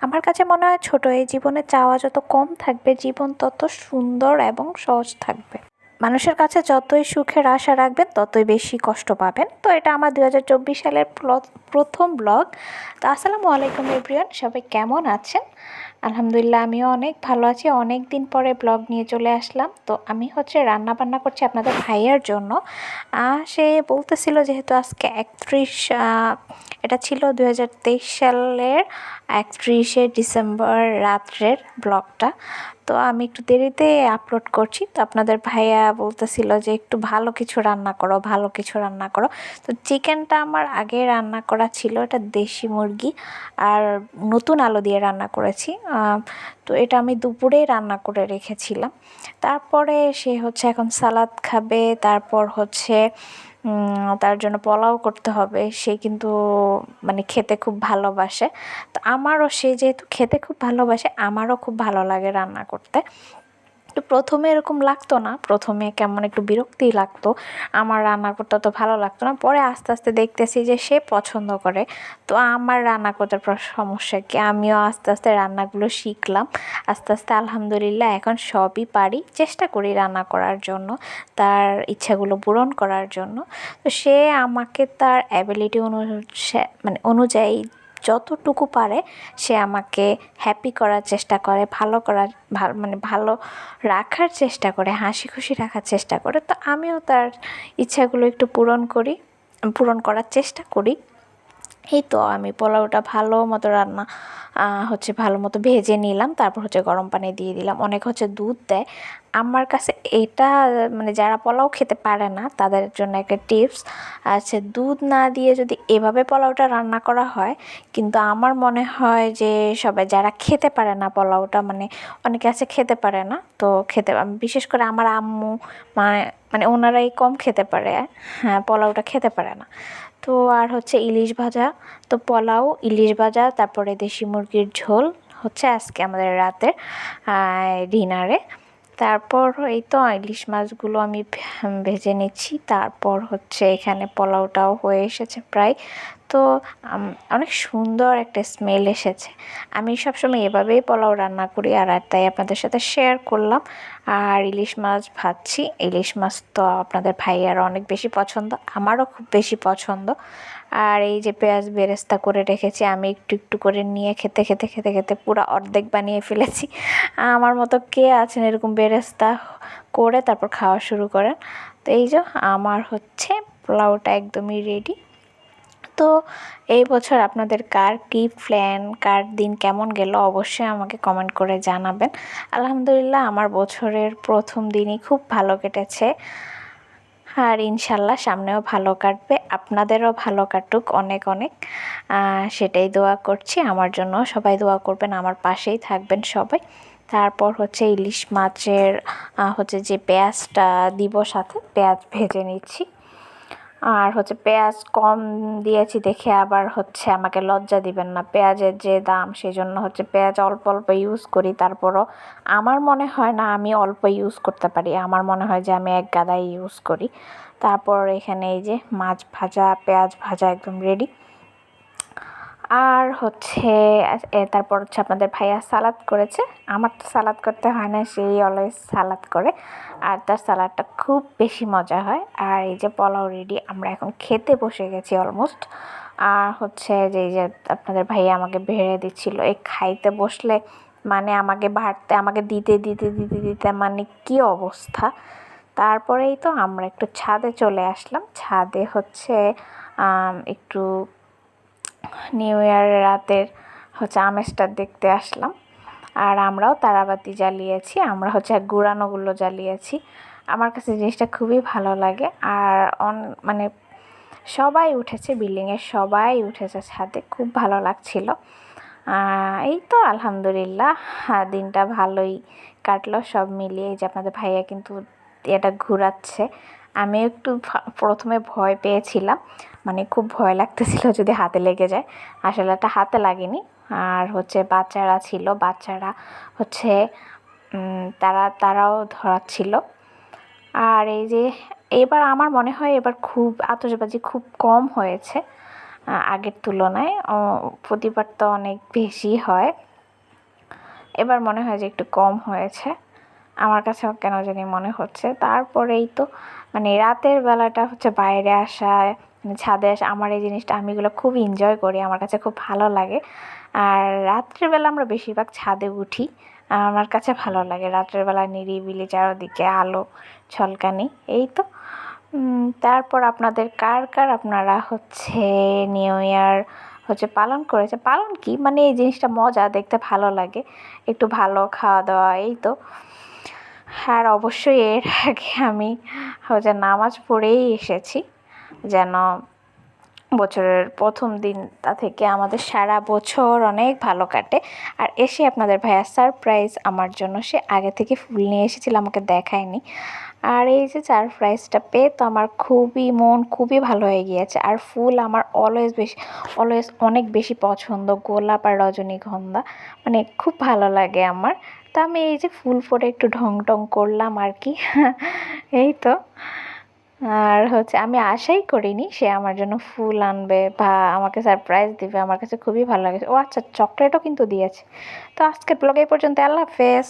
আমার কাছে মনে হয় ছোট, এই জীবনে চাওয়া যত কম থাকবে, জীবন তত সুন্দর এবং সহজ থাকবে। মানুষের কাছে যতই সুখের আশা রাখবেন, ততই বেশি কষ্ট পাবেন। তো এটা আমার দু হাজার চব্বিশ সালের প্রথম ব্লগ। তো আসসালামু আলাইকুম এভরিওয়ান, সবাই কেমন আছেন? আলহামদুলিল্লাহ, আমিও অনেক ভালো আছি। অনেক দিন পরে ব্লগ নিয়ে চলে আসলাম। তো আমি হচ্ছে রান্না বান্না করছি আপনাদের ভাইয়ার জন্য। সে বলতেছিল যেহেতু আজকে একত্রিশ এটা ছিল দু হাজার তেইশ সালের একত্রিশে ডিসেম্বর রাত্রের ব্লগটা। তো আমি একটু দেরিতে আপলোড করছি। তো আপনাদের ভাইয়া বলতেছিল যে একটু ভালো কিছু রান্না করো, ভালো কিছু রান্না করো। তো চিকেনটা আমার আগে রান্না করা ছিল, এটা দেশি মুরগি, আর নতুন আলো দিয়ে রান্না করেছি। তো এটা আমি দুপুরেই রান্না করে রেখেছিলাম। তারপরে সে হচ্ছে এখন সালাদ খাবে, তারপর হচ্ছে তার জন্য পোলাও করতে হবে। সে কিন্তু মানে খেতে খুব ভালোবাসে। তো আমারও সে যেহেতু খেতে খুব ভালোবাসে, আমারও খুব ভালো লাগে রান্না করতে। তো প্রথমে এরকম লাগতো না। প্রথমে কেমন একটু বিরক্তি লাগতো। আমার রান্না করতে তো ভালো লাগতো না। পরে আস্তে আস্তে দেখতেছি যে সে পছন্দ করে। তো আমার রান্না করতে সমস্যা কি? আমিও আস্তে আস্তে রান্নাগুলো শিখলাম। আস্তে আস্তে আলহামদুলিল্লাহ এখন সবই পারি। চেষ্টা করি রান্না করার জন্য, তার ইচ্ছাগুলো পূরণ করার জন্য। তো সে আমাকে তার অ্যাবিলিটি অনুসারে মানে অনুযায়ী যতটুকু পারে সে আমাকে হ্যাপি করার চেষ্টা করে, ভালো করার মানে ভালো রাখার চেষ্টা করে, হাসি খুশি রাখার চেষ্টা করে। তো আমিও তার ইচ্ছাগুলো একটু পূরণ করি, পূরণ করার চেষ্টা করি। এই তো আমি পোলাওটা ভালো মতো রান্না হচ্ছে ভালো মতো ভেজে নিলাম, তারপর হচ্ছে গরম পানি দিয়ে দিলাম। অনেক হচ্ছে দুধ দেয়। আমার কাছে এটা মানে যারা পোলাও খেতে পারে না, তাদের জন্য একটা টিপস, আছে দুধ না দিয়ে যদি এভাবে পোলাওটা রান্না করা হয়, কিন্তু আমার মনে হয় যে সবাই, যারা খেতে পারে না পোলাওটা মানে অনেকে আছে খেতে পারে না, তো খেতে, বিশেষ করে আমার আম্মু মানে মানে ওনারাই কম খেতে পারে। হ্যাঁ পোলাওটা খেতে পারে না। তো আর হচ্ছে ইলিশ ভাজা। তো পোলাও, ইলিশ ভাজা, তারপরে দেশি মুরগির ঝোল হচ্ছে আজকে আমাদের রাতের ডিনারে। তারপর এই তো ইলিশ মাছগুলো আমি ভেজে নিচ্ছি। তারপর হচ্ছে এখানে পোলাওটাও হয়ে এসেছে প্রায়। তো অনেক সুন্দর একটা স্মেল এসেছে। আমি সবসময় এভাবেই পোলাও রান্না করি আর তাই আপনাদের সাথে শেয়ার করলাম। আর ইলিশ মাছ ভাজছি। ইলিশ মাছ তো আপনাদের ভাইয়ার অনেক বেশি পছন্দ, আমারও খুব বেশি পছন্দ। আর এই যে পেঁয়াজ বেরেস্তা করে রেখেছি, আমি একটু একটু করে নিয়ে খেতে খেতে খেতে খেতে পুরো অর্ধেক বানিয়ে ফেলেছি। আমার মতো কে আছেন এরকম বেরেস্তা করে তারপর খাওয়া শুরু করেন? তো এই যে আমার হচ্ছে পোলাওটা একদমই রেডি তো এই বছর আপনাদের কার কী প্ল্যান কার দিন কেমন গেল অবশ্যই আমাকে কমেন্ট করে জানাবেন। আলহামদুলিল্লাহ, আমার বছরের প্রথম দিনই খুব ভালো কেটেছে। আর ইনশাল্লাহ সামনেও ভালো কাটবে, আপনাদেরও ভালো কাটুক অনেক অনেক। সেটাই দোয়া করছি, আমার জন্য সবাই দোয়া করবেন, আমার পাশেই থাকবেন সবাই। তারপর হচ্ছে ইলিশ মাছের হচ্ছে যে পেঁয়াজটা দিব সাথে, পেঁয়াজ ভেজে নিচ্ছি। আর হচ্ছে পেঁয়াজ কম দিয়েছি দেখে আবার হচ্ছে আমাকে লজ্জা দিবেন না। পেঁয়াজের যে দাম, সেই জন্য হচ্ছে পেঁয়াজ অল্প অল্প ইউজ করি, তারপরও আমার মনে হয় না আমি অল্প ইউজ করতে পারি। আমার মনে হয় যে আমি এক গাদাই ইউজ করি। তারপর এখানে এই যে মাছ ভাজা, পেঁয়াজ ভাজা একদম রেডি আর হচ্ছে তারপর হচ্ছে আপনাদের ভাইয়া সালাদ করেছে। আমার তো সালাদ করতে হয় না, সেই অলওয়েজ সালাদ করে। আর তার সালাদটা খুব বেশি মজা হয়। আর এই যে পোলাও রেডি আমরা এখন খেতে বসে গেছি অলমোস্ট আর হচ্ছে যে যে আপনাদের ভাইয়া আমাকে ভেড়ে দিচ্ছিল, এই খাইতে বসলে মানে আমাকে বাড়তে, আমাকে দিতে দিতে দিতে দিতে মানে কি অবস্থা? তারপরেই তো আমরা একটু ছাদে চলে আসলাম। ছাদে হচ্ছে একটু নিউ ইয়ার রাতের হচ্ছে আমেজটা দেখতে আসলাম। আর আমরাও তারাবাতি জ্বালিয়েছি, আমরা হচ্ছে গুড়ানোগুলো জ্বালিয়েছি। আমার কাছে জিনিসটা খুবই ভালো লাগে। আর অন মানে সবাই উঠেছে বিল্ডিংয়ের সবাই উঠেছে ছাদে, খুব ভালো লাগছিল। এই তো আলহামদুলিল্লাহ দিনটা ভালোই কাটলো, সব মিলিয়ে যে আপনাদের ভাইয়া কিন্তু এটা ঘুরাচ্ছে। আমি একটু প্রথমে ভয় পেয়েছিলাম। মানে খুব ভয় লাগতেছিল যদি হাতে লেগে যায়। আসলে এটা হাতে লাগেনি। আর হচ্ছে বাচ্চারা ছিল, বাচ্চারা হচ্ছে তারা, তারাও ধরাচ্ছিল। আর এই যে, এবার আমার মনে হয় এবার খুব আতশবাজি খুব কম হয়েছে আগের তুলনায়। প্রতিবার তো অনেক বেশি হয়। এবার মনে হয় যে একটু কম হয়েছে। আমার কাছেও কেন জানি মনে হচ্ছে। তারপরেই তো মানে রাতের বেলাটা হচ্ছে বাইরে আসা মানে ছাদে আসা, আমার এই জিনিসটা, আমি এগুলো খুব এনজয় করি, আমার কাছে খুব ভালো লাগে। আর রাত্রের বেলা আমরা বেশিরভাগ ছাদে উঠি, আমার কাছে ভালো লাগে। রাত্রের বেলা নিরিবিলি চারদিকে আলো, ছলকানি, এই তো। তারপর আপনাদের কার কার আপনারা হচ্ছে নিউ ইয়ার হচ্ছে পালন করেছে? পালন কি? মানে এই জিনিসটা মজা, দেখতে ভালো লাগে। একটু ভালো খাওয়া দাওয়া এই তো। আর অবশ্যই এর আগে আমি হচ্ছে নামাজ পড়েই এসেছি। যেন বছরের প্রথম দিনটা থেকে আমাদের সারা বছর অনেক ভালো কাটে। আর এসে আপনাদের ভাইয়া সারপ্রাইজ আমার জন্য। সে আগে থেকে ফুল নিয়ে এসেছিল, আমাকে দেখায়নি। আর এই যে সারপ্রাইজটা পেয়ে তো আমার খুবই মন খুবই ভালো হয়ে গিয়েছে। আর ফুল আমার অলওয়েজ বেশি অলওয়েজ অনেক বেশি পছন্দ। গোলাপ আর রজনীগন্ধা। মানে খুব ভালো লাগে আমার। তা আমি এই যে ফুল পরে একটু ঢং ঢং করলাম আর কি। এই তো। আর হচ্ছে আমি আশাই করিনি সে আমার জন্য ফুল আনবে বা আমাকে সারপ্রাইজ দিবে। আমার কাছে খুবই ভালো লাগে ও আচ্ছা চকলেটও কিন্তু দিয়েছে। তো আজকের ব্লগ এই পর্যন্ত। আল্লাহ হাফেজ।